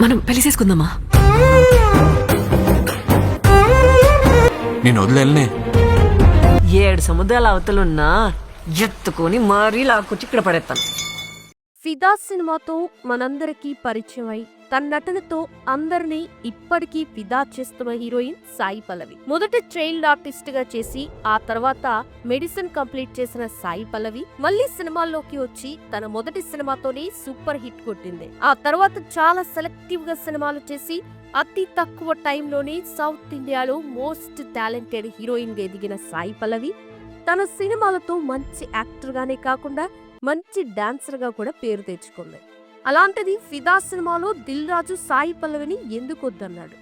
మనం పెళ్ళి చేసుకుందామా? నేను వదిలేనే ఏడు సముద్రాల అవతలున్నా ఎత్తుకొని మరీ లాక్కొచ్చి ఇక్కడ పడేస్తాను ఫిదా సినిమాతో మనందరికీ పరిచయమై తన నటనతో అందరినీ ఇప్పటికీ ఫిదా చేస్తున్న హీరోయిన్ సాయి పల్లవి. మొదట చైల్డ్ ఆర్టిస్ట్గా చేసి ఆ తర్వాత మెడిసిన్ కంప్లీట్ చేసిన సాయి పల్లవి మళ్ళీ సినిమాల్లోకి వచ్చి తన మొదటి సినిమాతోనే సూపర్ హిట్ కొట్టింది. ఆ తర్వాత చాలా సెలెక్టివ్గా సినిమాలు చేసి అతి తక్కువ టైంలోనే సౌత్ ఇండియాలో మోస్ట్ టాలెంటెడ్ హీరోయిన్గా ఎదిగిన సాయి పల్లవి తన సినిమాలతో మంచి యాక్టర్ గానే కాకుండా మంచి డాన్సర్గా కూడా పేరు తెచ్చుకుంది. అలాంటిది ఫిదా సినిమాలో దిల్ రాజు సాయి పల్లవిని ఎందుకు వద్దన్నాడు?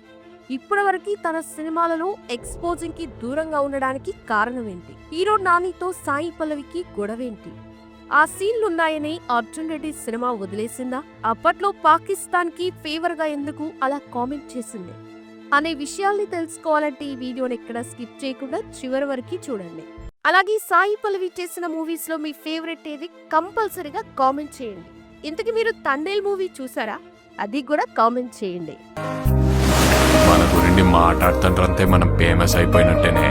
ఇప్పటివరకు తన సినిమాలలో ఎక్స్పోజింగ్కి దూరంగా ఉండడానికి కారణం ఏంటి హీరో నానితో సాయి పల్లవికి గొడవేంటి? ఆ సీన్లున్నాయని అర్జున్ రెడ్డి సినిమా వదిలేసిందా? అప్పట్లో పాకిస్తాన్కి ఫేవర్గా ఎందుకు అలా కామెంట్ చేసింది? అనే విషయాల్ని తెలుసుకోవాలంటే ఈ వీడియోని ఎక్కడ స్కిప్ చేయకుండా చివరి వరకు చూడండి. అలాగే సాయి పల్లవి చేసిన మూవీస్లో మీ ఫేవరెట్ ఏది? కంపల్సరీగా కామెంట్ చేయండి. ఇంతకు మీరు తండేల్ మూవీ చూసారా? అది కూడా కామెంట్ చేయండి. మన గురించి మాట్లాడుతుంటారంతే మనం ఫేమస్ అయిపోయినట్టేనే.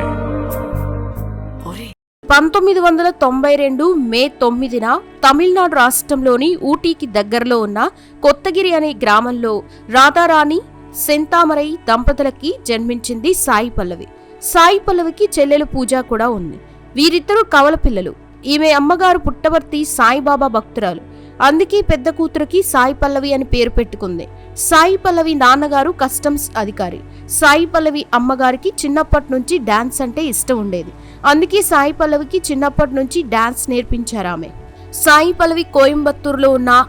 పంతొమ్మిది వందల తొంభై రెండు మే తొమ్మిదిన తమిళనాడు రాష్ట్రంలోని ఊటీకి దగ్గరలో ఉన్న కొత్తగిరి అనే గ్రామంలో రాధారాణి సెంతామరై దంపతులకి జన్మించింది సాయి పల్లవి. సాయి పల్లవికి చెల్లెలు పూజ కూడా ఉంది. వీరిద్దరూ కవల పిల్లలు. ఈమె అమ్మగారు పుట్టవర్తి సాయిబాబా భక్తురాలు. అందుకే పెద్ద కూతురికి సాయి పల్లవి అని పేరు పెట్టుకుంది. సాయి పల్లవి నాన్నగారు కస్టమ్స్ అధికారి. సాయి పల్లవి అమ్మగారికి చిన్నప్పటి నుంచి డాన్స్ అంటే ఇష్టం ఉండేది. అందుకే సాయి పల్లవికి చిన్నప్పటి నుంచి డాన్స్ నేర్పించారు ఆమె. సాయి పల్లవి కోయంబత్తూరులో ఉన్న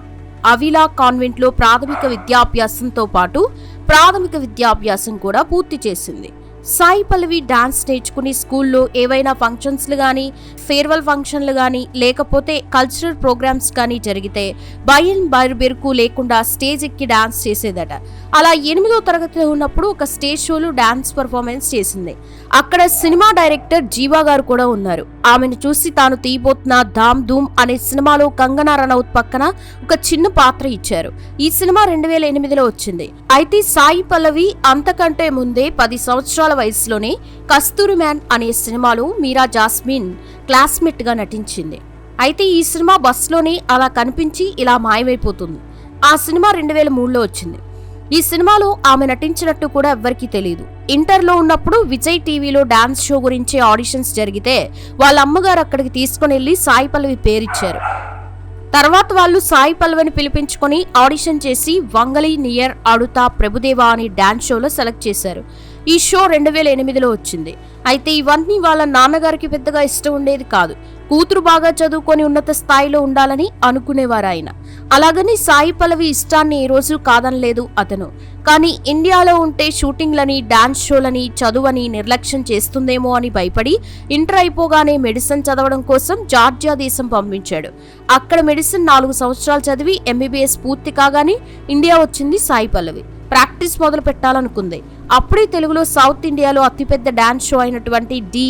అవిలా కాన్వెంట్లో ప్రాథమిక విద్యాభ్యాసంతో పాటు ప్రాథమిక విద్యాభ్యాసం కూడా పూర్తి చేసింది. సాయి పల్లవి డాన్స్ నేర్చుకుని స్కూల్లో ఏవైనా ఫంక్షన్స్లు కానీ ఫేర్వెల్ ఫంక్షన్లు కానీ లేకపోతే కల్చరల్ ప్రోగ్రామ్స్ కానీ జరిగితే భయం బెరుకు లేకుండా స్టేజ్ ఎక్కి డాన్స్ చేసేదట. అలా ఎనిమిదో తరగతిలో ఉన్నప్పుడు ఒక స్టేజ్ షోలో డాన్స్ పర్ఫార్మెన్స్ చేసింది. అక్కడ సినిమా డైరెక్టర్ జీవా గారు కూడా ఉన్నారు. ఆమెను చూసి తాను తీయబోతున్న ధామ్ ధూమ్ అనే సినిమాలో కంగనా రనౌత్ పక్కన ఒక చిన్న పాత్ర ఇచ్చారు. ఈ సినిమా రెండు వేల ఎనిమిదిలో వచ్చింది. అయితే సాయి పల్లవి అంతకంటే ముందే పది సంవత్సరాల వయసులోనే కస్తూరి మ్యాన్ అనే సినిమాలో మీరా జాస్మిన్ క్లాస్మేట్గా నటించింది. అయితే ఈ సినిమా బస్సులోనే అలా కనిపించి ఇలా మాయమైపోతుంది. ఆ సినిమా రెండు వేల మూడులో వచ్చింది. ఈ సినిమాలో ఆమె నటించినట్టు కూడా ఎవ్వరికీ తెలియదు ఇంటర్లో ఉన్నప్పుడు విజయ్ టీవీలో డాన్స్ షో గురించి ఆడిషన్స్ జరిగితే వాళ్ళ అమ్మగారు అక్కడికి తీసుకుని వెళ్ళి సాయి పల్లవి పేరిచ్చారు. తర్వాత వాళ్ళు సాయి పల్లవిని పిలిపించుకొని ఆడిషన్ చేసి వంగలి నియర్ అడుతా ప్రభుదేవా అని డాన్స్ షోలో సెలెక్ట్ చేశారు. ఈ షో రెండు వేల ఎనిమిదిలో వచ్చింది. అయితే ఇవన్నీ వాళ్ళ నాన్నగారికి పెద్దగా ఇష్టం ఉండేది కాదు. కూతురు బాగా చదువుకొని ఉన్నత స్థాయిలో ఉండాలని అనుకునేవారు ఆయన. అలాగని సాయి పల్లవి ఇష్టాన్ని ఈ రోజు కాదనలేదు అతను. కానీ ఇండియాలో ఉంటే షూటింగ్లని డాన్స్ షోలని చదువని నిర్లక్ష్యం చేస్తుందేమో అని భయపడి ఇంటర్ అయిపోగానే మెడిసిన్ చదవడం కోసం జార్జియా దేశం పంపించాడు. అక్కడ మెడిసిన్ నాలుగు సంవత్సరాలు చదివి ఎంబీబీఎస్ పూర్తి కాగానే ఇండియా వచ్చింది సాయి పల్లవి. ప్రాక్టీస్ మొదలు పెట్టాలనుకుంది అప్పుడే తెలుగులో సౌత్ ఇండియాలో అతిపెద్ద డాన్స్ షో అయినటువంటి D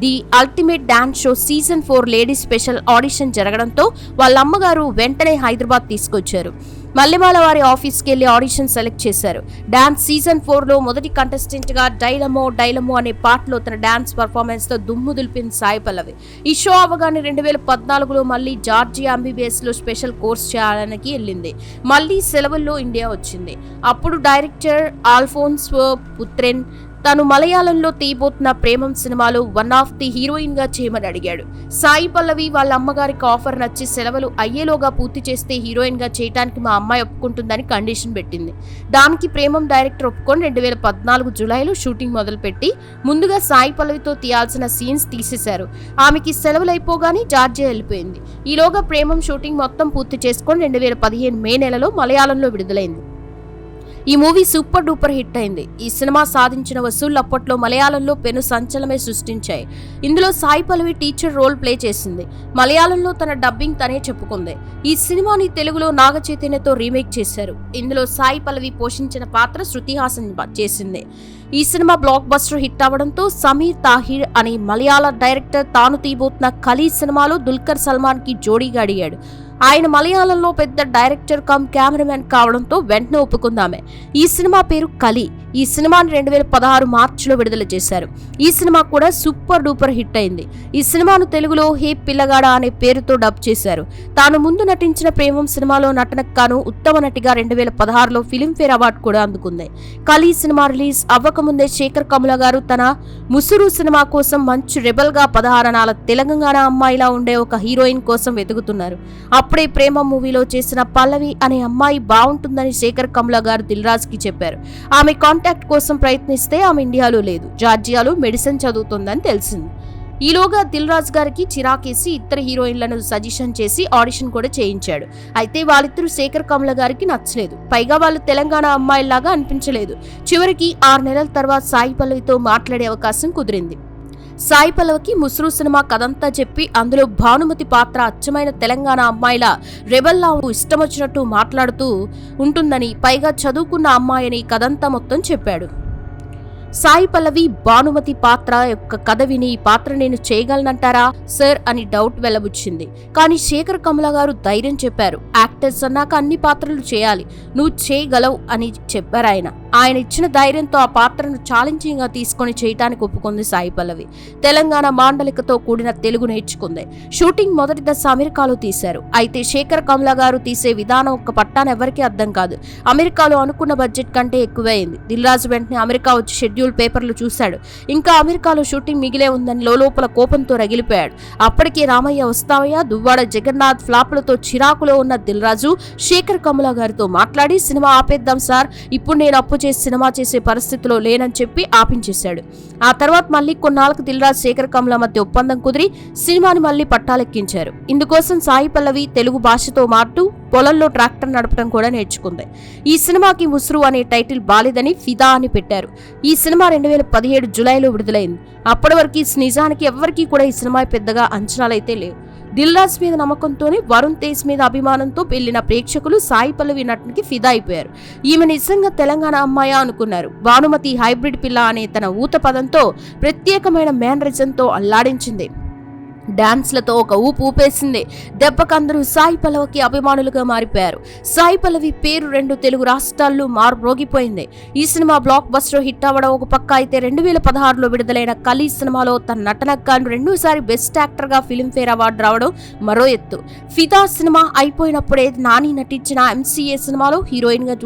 the ultimate dance show season four ladies special audition జరగడంతో వాళ్ళ అమ్మగారు వెంటనే హైదరాబాద్ తీసుకొచ్చారు. మల్లెమాల వారి ఆఫీస్కి వెళ్ళి ఆడిషన్ సెలెక్ట్ చేశారు. డాన్స్ సీజన్ ఫోర్లో మొదటి కంటెస్టెంట్గా డైలమో డైలమో అనే పాటలో తన డాన్స్ పర్ఫార్మెన్స్తో దుమ్ము దులిపింది సాయి పల్లవి. ఈ షో అవగానే రెండు వేల పద్నాలుగులో మళ్ళీ జార్జియా ఎంబీబీఎస్లో స్పెషల్ కోర్స్ చేయడానికి వెళ్ళింది. మళ్ళీ సెలవుల్లో ఇండియా వచ్చింది. అప్పుడు డైరెక్టర్ ఆల్ఫోన్స్ పుత్రెన్ తను మలయాళంలో తీయబోతున్న ప్రేమం సినిమాలో వన్ ఆఫ్ ది హీరోయిన్గా చేయమని అడిగాడు. సాయి పల్లవి వాళ్ళ అమ్మగారికి ఆఫర్ నచ్చి సెలవులు అయ్యేలోగా పూర్తి చేస్తే హీరోయిన్గా చేయడానికి మా అమ్మాయి ఒప్పుకుంటుందని కండిషన్ పెట్టింది. దానికి ప్రేమం డైరెక్టర్ ఒప్పుకొని రెండు వేల పద్నాలుగు జులైలో షూటింగ్ మొదలుపెట్టి ముందుగా సాయి పల్లవితో తీయాల్సిన సీన్స్ తీసేశారు. ఆమెకి సెలవులు అయిపోగానే జార్జియా వెళ్ళిపోయింది. ఈలోగా ప్రేమం షూటింగ్ మొత్తం పూర్తి చేసుకొని రెండు వేల పదిహేను మే నెలలో మలయాళంలో విడుదలైంది. ఈ మూవీ సూపర్ డూపర్ హిట్ అయింది. ఈ సినిమా సాధించిన వసూళ్ళు అప్పట్లో మలయాళంలో పెను సంచలనమే సృష్టించాయి. ఇందులో Sai Pallavi teacher role play చేసింది. మలయాళంలో తన డబ్బింగ్ తనే చెప్పుకుంది. ఈ సినిమాని తెలుగులో నాగ చైతన్యతో రీమేక్ చేశారు. ఇందులో సాయి పల్లవి పోషించిన పాత్ర శృతి హాసన్ చేసింది. ఈ సినిమా బ్లాక్ బస్టర్ హిట్ అవడంతో సమీర్ తాహిర్ అనే మలయాళ డైరెక్టర్ తాను తీబోతున్న కలీ సినిమాలో దుల్కర్ సల్మాన్కి జోడీగా అడిగాడు. ఆయన మలయాళంలో పెద్ద డైరెక్టర్ కమ్ కెమెరామెన్ కావడంతో వెంటనే ఒప్పుకుందామే. ఈ సినిమా పేరు కలి. ఈ సినిమాను రెండు వేల పదహారు మార్చిలో విడుదల చేశారు. ఈ సినిమా కూడా సూపర్ డూపర్ హిట్ అయింది. ఈ సినిమాను తెలుగులో హే పిల్లగాడ అనే పేరుతో డబ్ చేశారు. తాను ముందు నటించిన ప్రేమం సినిమాలో నటనకు గాను ఉత్తమ నటిగా రెండు వేల పదహారులో ఫిలింఫేర్ అవార్డు కూడా అందుకుంది. కలీ సినిమా రిలీజ్ అవ్వకముందే శేఖర్ కమల గారు తన ముసురు సినిమా కోసం మంచి రెబల్గా పదహారణాల తెలంగాణ అమ్మాయిలా ఉండే ఒక హీరోయిన్ కోసం వెతుకుతున్నారు. అప్పుడే ప్రేమ మూవీలో చేసిన పల్లవి అనే అమ్మాయి బాగుంటుందని శేఖర్ కమల గారు దిల్రాజ్కి చెప్పారు. ఆమె కాంటాక్ట్ కోసం ప్రయత్నిస్తే ఆమె ఇండియాలో లేదు. జార్జియాలో మెడిసిన్ చదువుతుందని తెలిసింది. ఈలోగా దిల్ రాజ్ గారికి చిరాకేసి ఇతర హీరోయిన్లను సజెషన్ చేసి ఆడిషన్ కూడా చేయించాడు. అయితే వాళ్ళిద్దరూ శేఖర్ కమల గారికి నచ్చలేదు. పైగా వాళ్ళు తెలంగాణ అమ్మాయిలాగా అనిపించలేదు. చివరికి ఆరు నెలల తర్వాత సాయి పల్లవితో మాట్లాడే అవకాశం కుదిరింది. సాయి పల్లవికి ముసురు సినిమా కథంతా చెప్పి అందులో భానుమతి పాత్ర అచ్చమైన తెలంగాణ అమ్మాయిల రెబల్లా ఇష్టమొచ్చినట్టు మాట్లాడుతూ ఉంటుందని పైగా చదువుకున్న అమ్మాయిని కథంతా మొత్తం చెప్పాడు. సాయి పల్లవి భానుమతి పాత్ర యొక్క కథ విని ఈ పాత్ర నేను చేయగలనంటారా? సార్ అని డౌట్ వెళ్ళబుచ్చింది కానీ శేఖర్ కమల గారు ధైర్యం చెప్పారు. యాక్టర్స్ అన్నాక అన్ని పాత్రలు చేయాలి. నువ్వు చేయగలవు అని చెప్పారు ఆయన ఆయన ఇచ్చిన ధైర్యంతో ఆ పాత్రను ఛాలెంజింగ్గా తీసుకొని చేయటానికి ఒప్పుకుంది సాయి పల్లవి. తెలంగాణ మాండలికతో కూడిన తెలుగు నేర్చుకుంది. షూటింగ్ మొదటి దశ అమెరికాలో తీశారు. అయితే శేఖర్ కమల గారు తీసే విధానం ఒక్క పట్టాన ఎవరికీ అర్థం కాదు. అమెరికాలో అనుకున్న బడ్జెట్ కంటే ఎక్కువైంది. అయింది దిల్రాజు వెంటనే అమెరికా వచ్చి షెడ్యూల్ పేపర్లు చూశాడు. ఇంకా అమెరికాలో షూటింగ్ మిగిలే ఉందని లోపల కోపంతో రగిలిపోయాడు. అప్పటికే రామయ్య వస్తావయ్య? దువ్వాడ జగన్నాథ్ ఫ్లాపులతో చిరాకులో ఉన్న దిల్రాజు శేఖర్ కమల గారితో మాట్లాడి సినిమా ఆపేద్దాం సార్. ఇప్పుడు నేను అప్పు చేసి సినిమా చేసే పరిస్థితిలో లేనని చెప్పి ఆపించేశాడు. ఆ తర్వాత మళ్ళీ కొన్నాళ్ళకు దిల్రాజ్ శేఖర్ కమల మధ్య ఒప్పందం కుదిరి సినిమాని మళ్ళీ పట్టాలెక్కించారు. ఇందుకోసం సాయి పల్లవి తెలుగు భాషతో మాటు పొలంలో ట్రాక్టర్ నడపడం కూడా నేర్చుకుంది. ఈ సినిమాకి ముసురు అనే టైటిల్ బాలేదని ఫిదా అని పెట్టారు. ఈ సినిమా రెండు వేల పదిహేడు జులైలో విడుదలైంది. అప్పటి వరకు నిజానికి ఎవ్వరికీ కూడా ఈ సినిమా పెద్దగా అంచనాలైతే లేవు. రాజ్ మీద నమ్మకంతోనే వరుణ్ తేజ్ మీద అభిమానంతో వెళ్ళిన ప్రేక్షకులు సాయి పల్లవి నటనకి ఫిదా అయిపోయారు ఈమె నిజంగా తెలంగాణ అమ్మాయా అనుకున్నారు. భానుమతి హైబ్రిడ్ పిల్ల అనే తన ఊత పదంతో ప్రత్యేకమైన మేనరిజంతో అల్లాడించింది. డాన్స్లతో ఒక ఊపు ఊపేసింది. దెబ్బకందరూ సాయి పల్లవికి అభిమానులుగా మారిపోయారు. సాయి పల్లవి పేరు రెండు తెలుగు రాష్ట్రాల్లో మారుమోగిపోయింది ఈ సినిమా బ్లాక్ బస్టర్ హిట్ అవ్వడం ఒక పక్క అయితే రెండు వేల పదహారులో విడుదలైన కలీ సినిమాలో తన నటనకు గాను రెండోసారి బెస్ట్ యాక్టర్గా ఫిలింఫేర్ అవార్డు రావడం మరో ఎత్తు. ఫిదా సినిమా అయిపోయినప్పుడే నాని నటించిన ఎంసీఏ సినిమాలో హీరోయిన్గా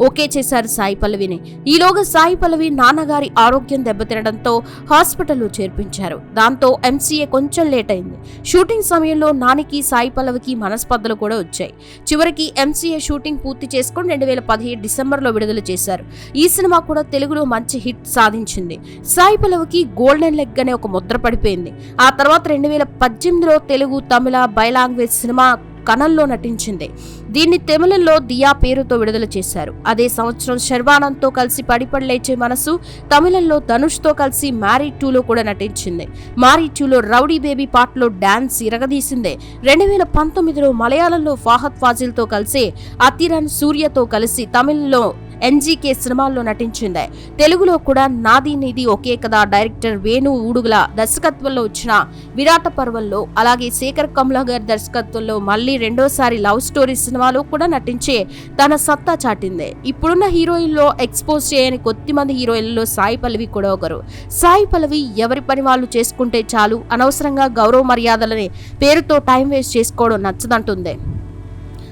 ఓకే చేశారు సాయి పల్లవిని. ఈలోగా సాయి పల్లవి నాన్నగారి ఆరోగ్యం దెబ్బతినడంతో హాస్పిటల్లో చేర్పించారు. దాంతో ఎంసీఏ కొంచెం లేట్ అయింది షూటింగ్ సమయంలో నానికి సాయి పల్లవికి మనస్పర్ధలు కూడా వచ్చాయి. చివరికి ఎంసీఏ షూటింగ్ పూర్తి చేసుకుని రెండు వేల పదిహేడు డిసెంబర్లో విడుదల చేశారు. ఈ సినిమా కూడా తెలుగులో మంచి హిట్ సాధించింది. సాయి పల్లవికి గోల్డెన్ లెగ్ అనే ఒక ముద్ర పడిపోయింది. ఆ తర్వాత రెండు వేల పద్దెనిమిదిలో తెలుగు తమిళ బై లాంగ్వేజ్ సినిమా కణంలో నటించింది. దీన్ని తమిళంలో దియా పేరుతో విడుదల చేశారు. అదే సంవత్సరం శర్వానంద్తో కలిసి పడిపడి లేచే మనసు తమిళంలో ధనుష్తో కలిసి మ్యారీ టూలో కూడా నటించింది. మ్యారీ టూలో రౌడీ బేబీ పాటలో డాన్స్ ఇరగదీసిందే. రెండు వేల పంతొమ్మిదిలో మలయాళంలో ఫాహద్ ఫాజిల్తో కలిసి అతిరన్ సూర్యతో కలిసి తమిళంలో ఎన్జీకే సినిమాల్లో నటించింది. తెలుగులో కూడా నాది నీది ఒకే కదా డైరెక్టర్ వేణు ఊడుగుల దర్శకత్వంలో వచ్చిన విరాట పర్వంలో అలాగే శేఖర్ కమలా గారి దర్శకత్వంలో మళ్ళీ రెండోసారి లవ్ స్టోరీ సినిమాలో కూడా నటించే తన సత్తా చాటింది. ఇప్పుడున్న హీరోయిన్లో ఎక్స్పోజ్ చేయని కొద్ది మంది హీరోయిన్లలో సాయి పల్లవి కూడా ఒకరు. సాయి పల్లవి ఎవరి పని వాళ్ళు చేసుకుంటే చాలు అనవసరంగా గౌరవ మర్యాదలని పేరుతో టైం వేస్ట్ చేసుకోవడం నచ్చదంటుంది.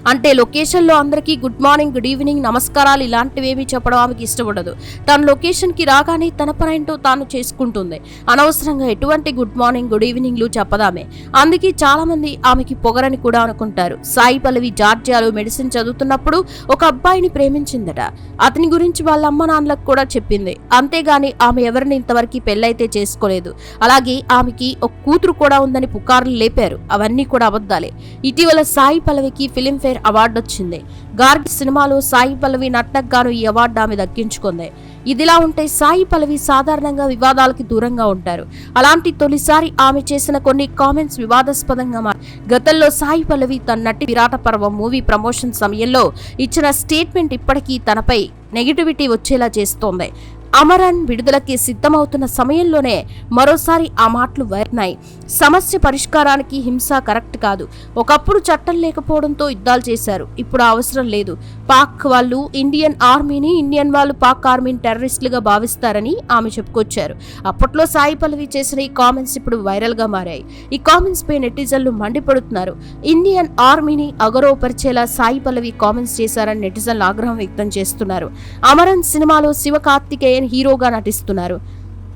అంటే లొకేషన్లో అందరికీ గుడ్ మార్నింగ్ గుడ్ ఈవినింగ్ నమస్కారాలు ఇలాంటివేమీ చెప్పడం ఆమెకి ఇష్టపడదు. తన లొకేషన్కి రాగానే తన పనేంటో తాను చేసుకుంటుంది. అనవసరంగా ఎటువంటి గుడ్ మార్నింగ్ గుడ్ ఈవినింగ్లు చెప్పదామే. అందుకే చాలామంది ఆమెకి పొగరని కూడా అనుకుంటారు. సాయి పల్లవి జార్జియాలో మెడిసిన్ చదువుతున్నప్పుడు ఒక అబ్బాయిని ప్రేమించిందట. అతని గురించి వాళ్ళ అమ్మ నాన్నలకు కూడా చెప్పింది. అంతేగాని ఆమె ఎవరిని ఇంతవరకు పెళ్ళైతే చేసుకోలేదు. అలాగే ఆమెకి ఒక కూతురు కూడా ఉందని పుకార్లు లేపారు. అవన్నీ కూడా అబద్ధాలే. ఇటీవల సాయి పల్లవికి ఫిలింఫేర్ అవార్డు వచ్చింది. గార్గ్ సినిమాలో సాయి పల్లవి నటనకు ఈ అవార్డు ఆమె దక్కించుకుంది. ఇదిలా ఉంటే సాయి పల్లవి సాధారణంగా వివాదాలకి దూరంగా ఉంటారు. అలాంటి తొలిసారి ఆమె చేసిన కొన్ని కామెంట్స్ వివాదాస్పదంగా మారి గతంలో సాయి పల్లవి తన నటి విరాట పర్వం మూవీ ప్రమోషన్ సమయంలో ఇచ్చిన స్టేట్మెంట్ ఇప్పటికీ తనపై నెగిటివిటీ వచ్చేలా చేస్తోంది. అమరన్ విడుదలకి సిద్ధమవుతున్న సమయంలోనే మరోసారి ఆ మాటలు వైర్నాయి సమస్య పరిష్కారానికి హింస కరెక్ట్ కాదు. ఒకప్పుడు చట్టం లేకపోవడంతో యుద్ధాలు చేశారు. ఇప్పుడు అవసరం లేదు. పాక్ వాళ్ళు ఇండియన్ ఆర్మీని ఇండియన్ వాళ్ళు పాక్ ఆర్మీని టెర్రరిస్టులుగా భావిస్తారని ఆమె చెప్పుకొచ్చారు. అప్పట్లో సాయి పల్లవి చేసిన ఈ కామెంట్స్ ఇప్పుడు వైరల్గా మారాయి. ఈ కామెంట్స్ పై నెటిజన్లు మండిపడుతున్నారు. ఇండియన్ ఆర్మీని అగరోపరిచేలా సాయి పల్లవి కామెంట్స్ చేశారని నెటిజన్లు ఆగ్రహం వ్యక్తం చేస్తున్నారు. అమరన్ సినిమాలో శివ కార్తికేయన్ హీరోగా నటిస్తున్నారు.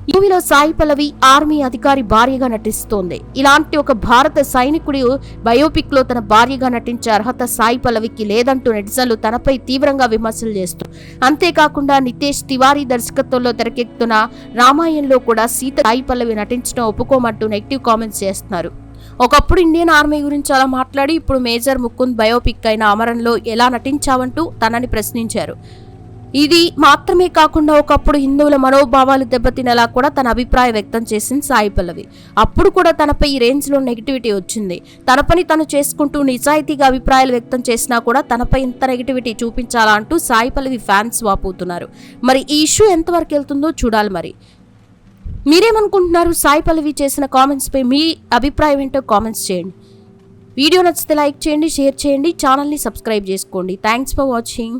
ఈ మూవీలో సాయి పల్లవి ఆర్మీ అధికారి భార్యగా నటిస్తోంది. ఇలాంటి ఒక భారత సైనికుడు బయోపిక్లో తన భార్యగా నటించే అర్హత సాయి పల్లవికి లేదంటూ నెటిజన్లు తనపై తీవ్రంగా విమర్శలు చేస్తారు అంతేకాకుండా నితేష్ తివారీ దర్శకత్వంలో తెరకెక్కుతున్న రామాయణంలో కూడా సీత సాయి పల్లవి నటించడం ఒప్పుకోమంటూ నెగిటివ్ కామెంట్స్ చేస్తున్నారు. ఒకప్పుడు ఇండియన్ ఆర్మీ గురించి అలా మాట్లాడి ఇప్పుడు మేజర్ ముకుంద్ బయోపిక్ అయిన అమరంలో ఎలా నటించావంటూ తనని ప్రశ్నించారు. ఇది మాత్రమే కాకుండా ఒకప్పుడు హిందువుల మనోభావాలు దెబ్బతినేలా కూడా తన అభిప్రాయం వ్యక్తం చేసింది సాయి పల్లవి. అప్పుడు కూడా తనపై ఈ రేంజ్లో నెగిటివిటీ వచ్చింది. తన పని తను చేసుకుంటూ నిజాయితీగా అభిప్రాయాలు వ్యక్తం చేసినా కూడా తనపై ఇంత నెగిటివిటీ చూపించాలా అంటూ సాయి పల్లవి ఫ్యాన్స్ వాపోతున్నారు. మరి ఈ ఇష్యూ ఎంతవరకు వెళ్తుందో చూడాలి మరి. మీరేమనుకుంటున్నారు? సాయి పల్లవి చేసిన కామెంట్స్పై మీ అభిప్రాయం ఏంటో కామెంట్స్ చేయండి. వీడియో నచ్చితే లైక్ చేయండి షేర్ చేయండి ఛానల్ని సబ్స్క్రైబ్ చేసుకోండి. Thanks for watching.